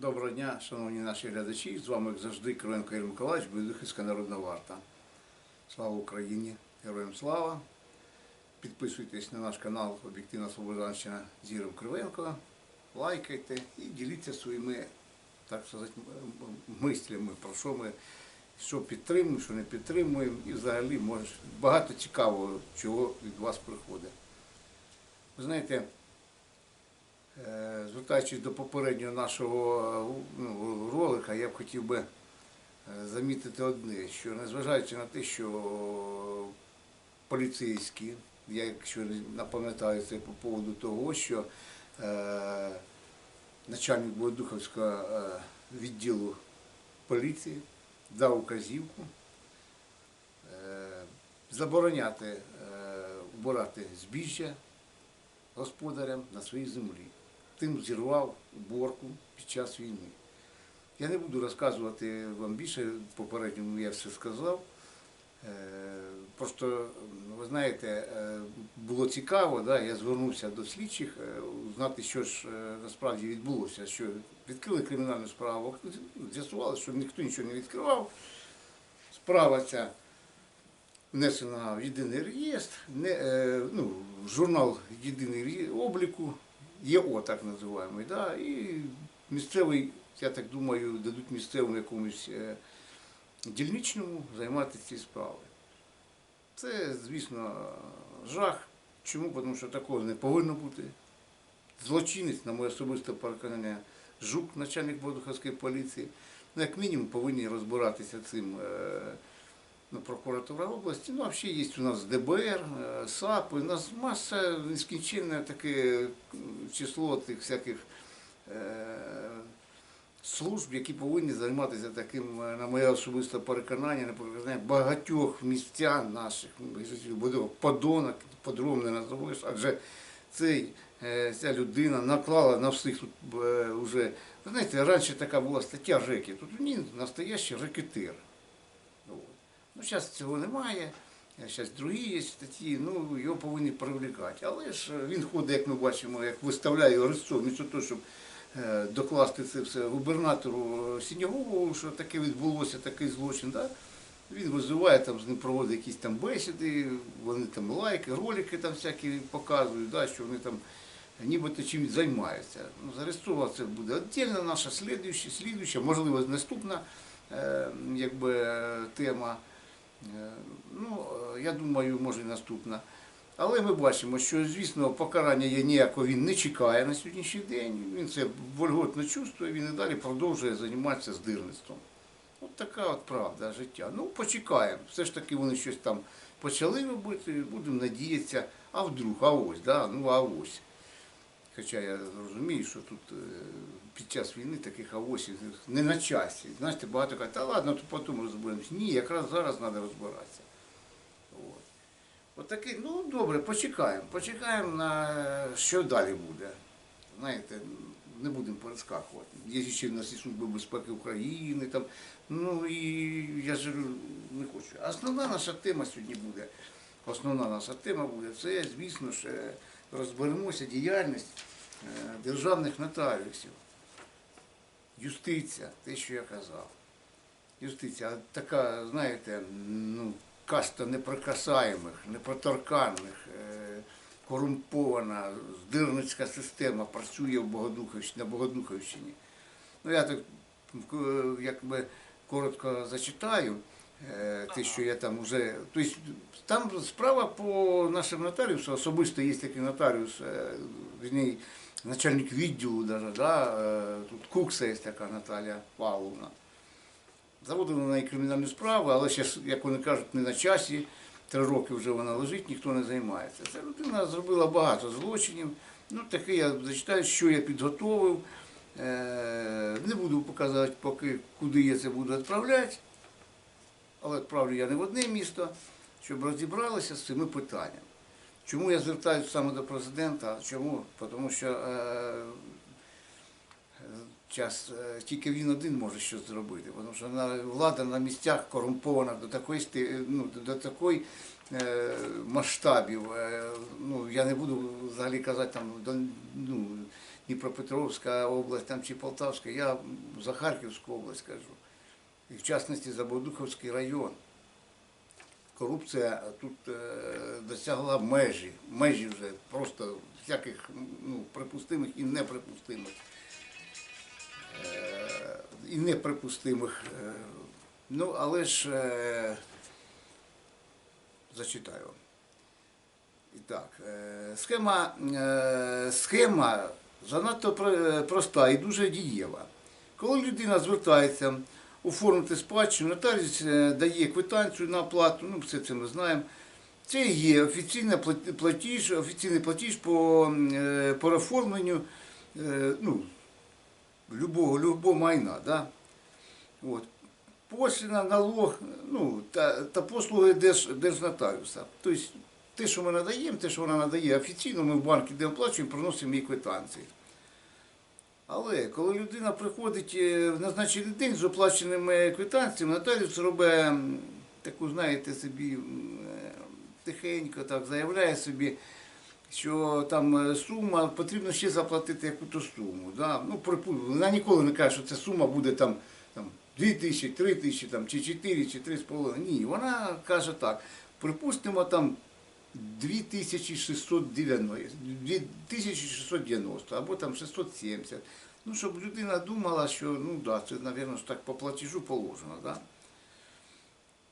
Доброго дня, шановні наші глядачі. З вами, як завжди, Кривенко Ігор Миколаївич, Бездухівська народна варта. Слава Україні! Героям слава! Підписуйтесь на наш канал Об'єктивна Слобожанщина з Ігорем Кривенко, лайкайте і діліться своїми так сказати, мислями, про що ми що підтримуємо, що не підтримуємо. І взагалі може багато цікавого, чого від вас приходить. Ви знаєте, Звертаючись до попереднього нашого е, ну, ролика, я б хотів би е, замітити одне, що незважаючи на те, що поліцейські, я якщо не пам'ятаю це по поводу того, що е, начальник Богодуховського е, відділу поліції дав указівку е, забороняти е, збіжжя господарям на своїй землі. Тим зірвав уборку під час війни. Я не буду розказувати вам більше, попередньому я все сказав. Е, Просто, ви знаєте, е, було цікаво, да, я звернувся до слідчих, е, узнати, що ж насправді відбулося, що відкрили кримінальну справу, з'ясували, що ніхто нічого не відкривав. Справа ця внесена в єдиний реєстр, не, ну, журнал єдиний обліку, ЄО так називаємо, да, і місцевий, я так думаю, дадуть місцевому якомусь е, дільничному займатися цією справою. Це, звісно, жах. Чому? Тому що такого не повинно бути. Злочинець, на моє особисте переконання, жук, начальник Бодуховської поліції, ну, як мінімум повинні розбиратися цим. Прокуратура області. Ну, взагалі є у нас ДБР, е, САП, у нас маса нескінченне таке число тих всяких е, служб, які повинні займатися таким, е, на моє особисте переконання, на переконання багатьох містян наших, подонок, по-другому не назовеш, адже цей, ця людина наклала на всіх тут е, ви знаєте, раніше така була стаття РЕКи, тут він настоящий рекетир. Ну, зараз цього немає. Зараз другі є статті, ну його повинні привлікати. Але ж е, він ходить, як ми бачимо, як виставляє Арестов, вмісто того, щоб е, докласти це все губернатору е, Сінягову, що таке відбулося, такий злочин. Да? Він визиває, там, з ним проводить якісь там бесіди, вони там лайки, ролики там всякі показують, да, що вони там нібито чимось займаються. Ну, з це буде віддільна наша слідуюча, слідуюча, можливо, наступна е, якби, е, тема. Е, Ну, е, я думаю, може і наступна. Але ми бачимо, що, звісно, покарання є ніякого він не чекає на сьогоднішній день. Він це вольготно чувствує, він і далі продовжує займатися здирництвом. От така от правда життя. Ну, почекаємо. Все ж таки вони щось там почали робити, будемо надіятися, а вдруг, а ось, да? ну а ось. Хоча я розумію, що тут е, під час війни таких авосів не на часі. Знаєте, багато кажуть, та ладно, то потім розберемося. Ні, якраз зараз треба розбиратися. От. От таке, ну добре, почекаємо. Почекаємо на що далі буде. Знаєте, не будемо перескакувати. Є ще в нас і Служба безпеки України, там, ну і я ж не хочу. Основна наша тема сьогодні буде. Основна наша тема буде це, звісно ж, е, розберемося діяльність е, державних нотаріусів. Юстиція, те, що я казав. Юстиція, така, знаєте, ну, каста неприкасаємих, непроторканих, е, корумпована, здирницька система працює в Богодуховщині, на Богодуховщині. Ну, я так е, якби коротко зачитаю те, що я там вже. Тобто там справа по нашим нотаріусам, особисто є такий нотаріус, е, вірні, начальник відділу, даже, да, е, тут Кукса є така Наталія Павловна. Заводили на неї кримінальну справу, але ще, як вони кажуть, не на часі. Три роки вже вона лежить, ніхто не займається. Ця людина зробила багато злочинів. Ну, таке я зачитаю, що я підготовив. Е, Не буду показувати, поки куди я це буду відправляти. Але відправлю я не в одне місто, щоб розібралися з цими питаннями. Чому я звертаюся саме до президента? Чому? Тому що е, час, е, тільки він один може щось зробити, тому що на- влада на місцях корумпована до такої ну, до такої е, масштабів. Е, ну, я не буду взагалі казати там до ну, Дніпропетровська область там, чи Полтавська, я за Харківську область кажу. І в частності за Богодуховський район. Корупція тут е, досягла межі, межі вже просто всяких ну, припустимих і неприпустимих. Е, і неприпустимих. Е, ну, але ж зачитаю. І так, схема, схема занадто проста і дуже дієва. Коли людина звертається оформити спадщину, нотаріус е, дає квитанцію на оплату, ну все це ми знаємо. Це є офіційний платіж, офіційний платіж по, е, по оформленню е, ну, любого, любого майна. Да? От. Пошліна, налог, ну, та, та послуги держ, держнотаріуса. Тобто те, що ми надаємо, те, що вона надає офіційно, ми в банк йдемо оплачуємо, приносимо їй квитанції. Але коли людина приходить е, в назначений день з оплаченими квитанціями, нотаріус робить таку, знаєте, собі е, тихенько так заявляє собі, що там е, сума, потрібно ще заплатити якусь суму. Да? Ну, вона ніколи не каже, що ця сума буде там, там 2 тисячі, 3 тисячі, там, чи 4, чи 3,5. Ні, вона каже так, припустимо там 2690, 2690 або там 670. Ну, щоб людина думала, що ну да, це, мабуть, так по платежу положено. Да?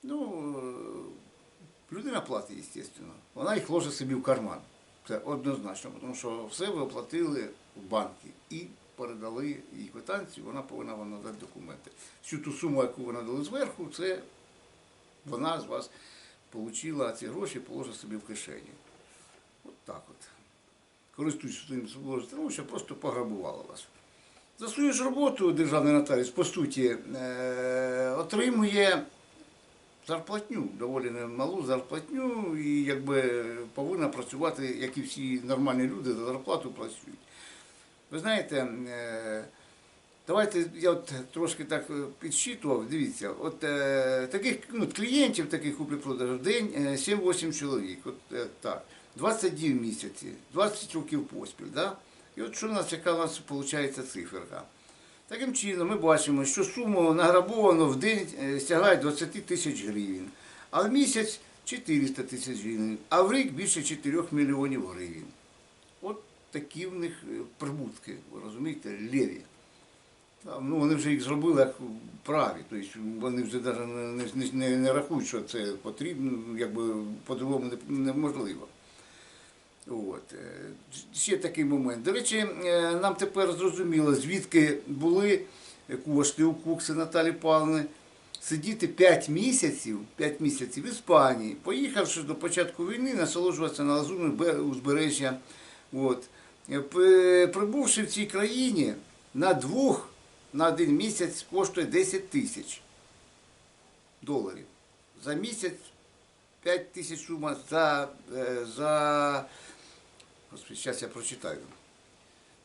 Ну, е, людина платить, звісно. Вона їх ложить собі в карман. Це однозначно, тому що все ви оплатили в банки і передали їй квитанцію, вона повинна вам надати документи. Всю ту суму, яку ви надали зверху, це вона з вас отримала ці гроші, положить собі в кишені. От так от. Користуючись своїм положити, що просто пограбувала вас. За свою ж роботу державний нотаріус, по суті, е, отримує зарплатню, доволі немалу зарплатню, і якби повинна працювати, як і всі нормальні люди, за зарплату працюють. Ви знаєте, е, давайте я от трошки так е, підсчитував, дивіться, от е, таких ну, клієнтів, таких куплі-продажів в день е, 7-8 чоловік. От е, так, 22 місяці, 20 років поспіль. Да? І от що у нас, яка у нас виходить циферка? Таким чином, ми бачимо, що сума награбовано в день е, сягає 20 тисяч гривень, а в місяць 400 тисяч гривень, а в рік більше 4 мільйонів гривень. От такі в них е, прибутки, ви розумієте, леві. Ну, вони вже їх зробили як праві, тобто вони вже навіть не, не, не, рахують, що це потрібно, якби по-другому не- неможливо. От. е, Ще такий момент. До речі, е, нам тепер зрозуміло, звідки були кошти у Кукси Наталі Павловни. Сидіти 5 місяців, 5 місяців в Іспанії, поїхавши до початку війни, насолоджуватися на лазурне узбережжя. От. Е, Прибувши в цій країні на двох на один місяць коштує 10 тисяч доларів. За місяць 5 тисяч сума за, е, за Господи, зараз я прочитаю.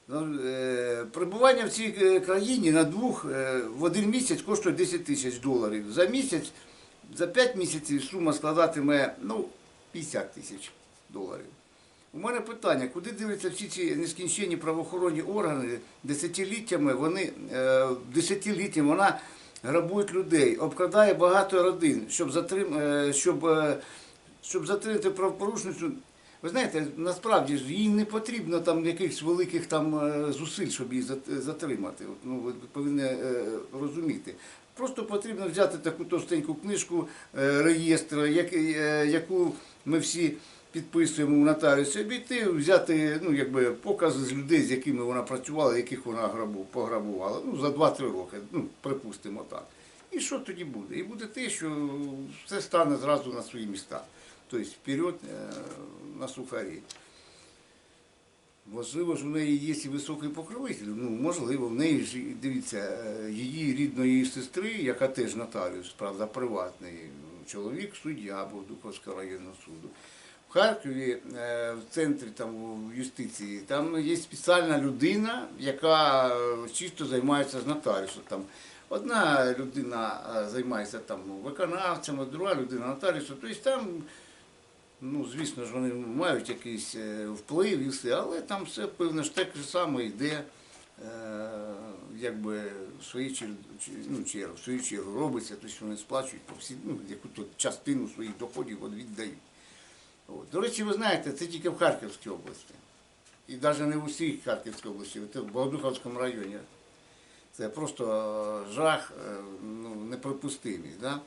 Ну, е, Перебування в цій е, країні на двох в один місяць коштує 10 тисяч доларів. За місяць, за 5 місяців сума складатиме ну, 50 тисяч доларів. У мене питання, куди дивляться всі ці нескінченні правоохоронні органи десятиліттями, вони е, десятиліттями вона грабують людей, обкрадає багато родин, щоб затрим, е, щоб, е, щоб затримати правопорушницю. Ви знаєте, насправді ж їй не потрібно там якихось великих там зусиль, щоб її затримати. От, Ну, ви повинні розуміти. Просто потрібно взяти таку товстеньку книжку реєстру, як, яку ми всі підписуємо у нотаріусі, обійти, взяти ну, якби, покази з людей, з якими вона працювала, яких вона пограбувала. Ну, за 2-3 роки, ну, припустимо так. І що тоді буде? І буде те, що все стане зразу на свої міста. Тобто вперед е, на сухарі. Можливо ж у неї є і високий покровитель. Ну, можливо, в неї ж, дивіться, е, її рідної сестри, яка теж нотаріус, правда, приватний, чоловік суддя Бовдуковського районного суду. В Харкові, е, в центрі там, в юстиції, там є спеціальна людина, яка е, чисто займається з нотаріусом. Там одна людина е, займається там виконавцем, а друга людина нотаріусом. Тобто там Ну, звісно ж, вони мають якийсь вплив і все, але там все певно ж так же саме йде, якби в свою чергу, ну, чергу, в свою чергу робиться, тобто вони сплачують по всі, ну, яку-то частину своїх доходів віддають. До речі, ви знаєте, це тільки в Харківській області. І навіть не в усій Харківській області, це в Богодуховському районі. Це просто е, жах, е, ну, неприпустимість. Да?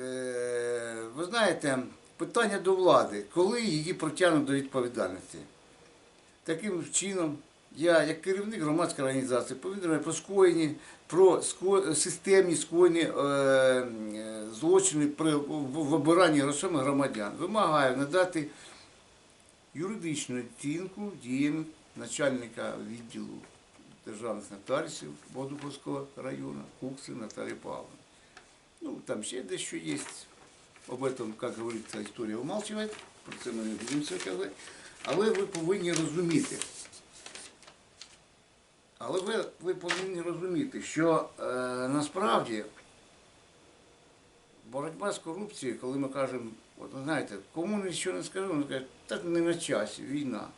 Е, ви знаєте, питання до влади, коли її притягнуть до відповідальності. Таким чином, я, як керівник громадської організації, повідомляю про скоєні, про системні скоєні е, злочини при в- вибиранні грошима громадян. Вимагаю надати юридичну оцінку діям начальника відділу державних нотаріусів Бодуховського району Кукси Наталії Павловни. Ну, там ще дещо є. Об этом, як говориться, історія умалчує, про це ми не будемо все казати. Але ви повинні розуміти. Але ви, ви повинні розуміти, що е, насправді боротьба з корупцією, коли ми кажемо, от знаєте, кому нічого не скажу, вони кажуть, так не на часі, війна.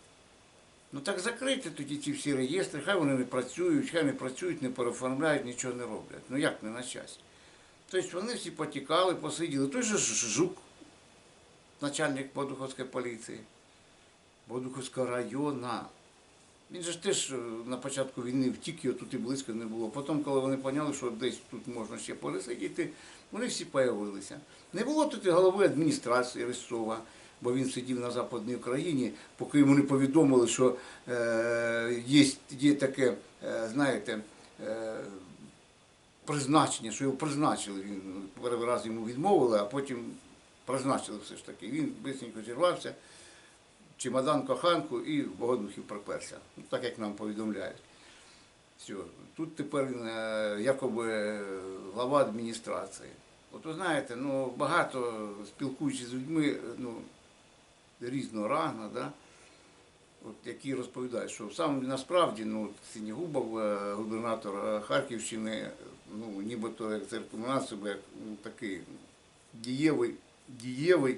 Ну так закрийте тоді ці всі реєстри, хай вони не працюють, хай не працюють, не переоформляють, нічого не роблять. Ну як не на часі? Тобто вони всі потікали, посиділи. Той же Жук, начальник Бодуховської поліції, Бодуховського району. Він же теж е, на початку війни втік, його тут і близько не було. Потім, коли вони поняли, що десь тут можна ще пересидіти, вони всі появилися. Не було тут і голови адміністрації Рисова, бо він сидів на Западній Україні, поки йому не повідомили, що е, є, є таке, е, знаєте, е, призначення, що його призначили. Він перший раз йому відмовили, а потім призначили все ж таки. Він швидко зірвався, чемодан коханку і в Богодухів приперся. Ну, так як нам повідомляють. Все. Тут тепер е, якоби глава адміністрації. От ви знаєте, ну, багато спілкуючись з людьми ну, різного рангу, да? от, які розповідають, що сам насправді ну, Синігубов, е, губернатор е, Харківщини, ну, нібито як це рекомендував себе як ну, такий дієвий, дієвий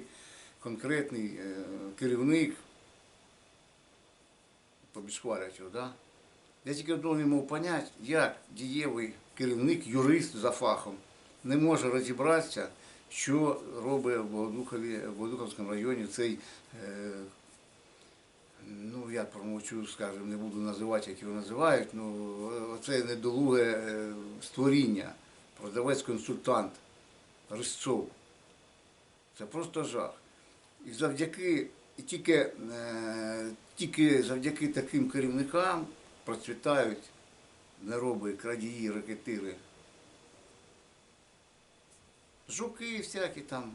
конкретний е, керівник, побішварять його, да? Я тільки одного не можу зрозуміти, як дієвий керівник, юрист за фахом, не може розібратися, що робить в Богодухові, в Богодуховському районі цей, е, ну я промовчу, скажімо, не буду називати, як його називають, ну це недолуге е, створіння, продавець-консультант Рисцов. Це просто жах. І завдяки, тільки, е, тільки завдяки таким керівникам процвітають нероби, крадії, ракетири. Жуки всякі там,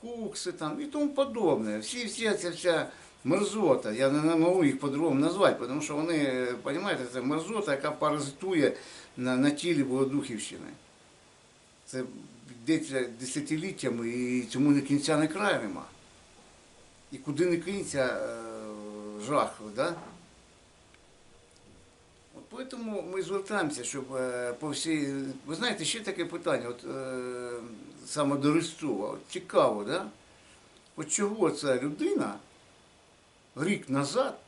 кукси там і тому подобне. Всі, вся ця вся мерзота, я не можу їх по-другому назвати, тому що вони, розумієте, це мерзота, яка паразитує на, на тілі Богодухівщини. Це йдеться десятиліттями і цьому не кінця, не краю нема. І куди не кинься е, жах, да? Тому ми звертаємося, щоб е, по всій. Ви знаєте, ще таке питання, от е, саме до Рисцова. От цікаво, да? От чого ця людина рік назад,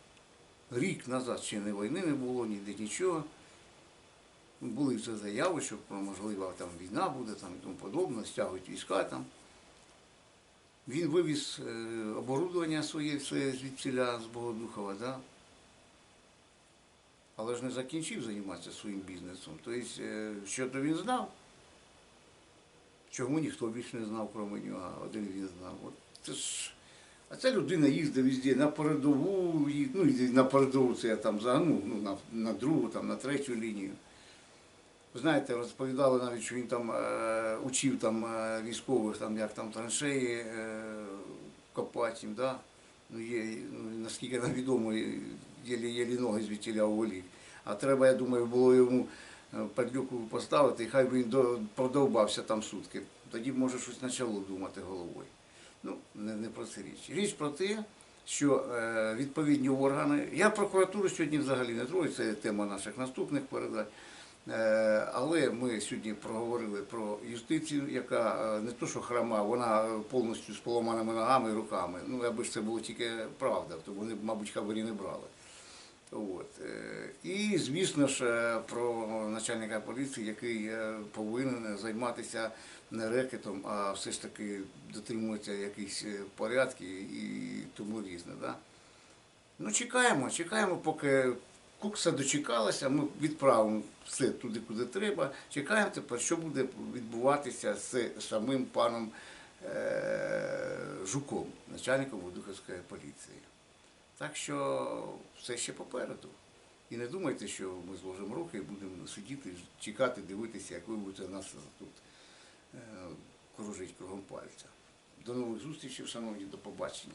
рік назад ще не війни не було, ніде нічого. Були вже заяви, що можливо там війна буде там, і тому подобне, стягують війська там. Він вивіз е, оборудовання своє все звідсіля з Богодухова, да? але ж не закінчив займатися своїм бізнесом. Тобто, е, що то він знав, чому ніхто більше не знав, крім нього, один він знав. От це ж... А ця людина їздить везде на передову, ну на передову це я там загнув, ну, на, на другу, там, на третю лінію. Ви знаєте, розповідали навіть, що він там е, учив там, е, військових, там, як там траншеї е, копати да? ну, є, ну, наскільки нам відомо, єлі-єлі ноги звідтіля уволік. А треба, я думаю, було йому е, падлюку поставити, і хай би він до- продовбався там сутки. Тоді може щось почало думати головою. Ну, не, не про це річ. Річ про те, що е, відповідні органи, я прокуратуру сьогодні взагалі не трою, це тема наших наступних передач. Е, Але ми сьогодні проговорили про юстицію, яка е, не то, що храма, вона повністю з поломаними ногами і руками. Ну, аби ж це було тільки правда, то вони, мабуть, хабарі не брали. От. е, І, звісно ж, про начальника поліції, який повинен займатися не рекетом, а все ж таки дотримуватися якихось е, порядків і тому різне. Да? Ну, чекаємо, чекаємо, поки Кукса дочекалася, ми відправимо все туди, куди треба. Чекаємо тепер, що буде відбуватися з самим паном е- Жуком, начальником Водуховської поліції. Так що все ще попереду. І не думайте, що ми зложимо руки і будемо сидіти, чекати, дивитися, як ви будете нас тут е, кружити кругом пальця. До нових зустрічей, шановні, до побачення.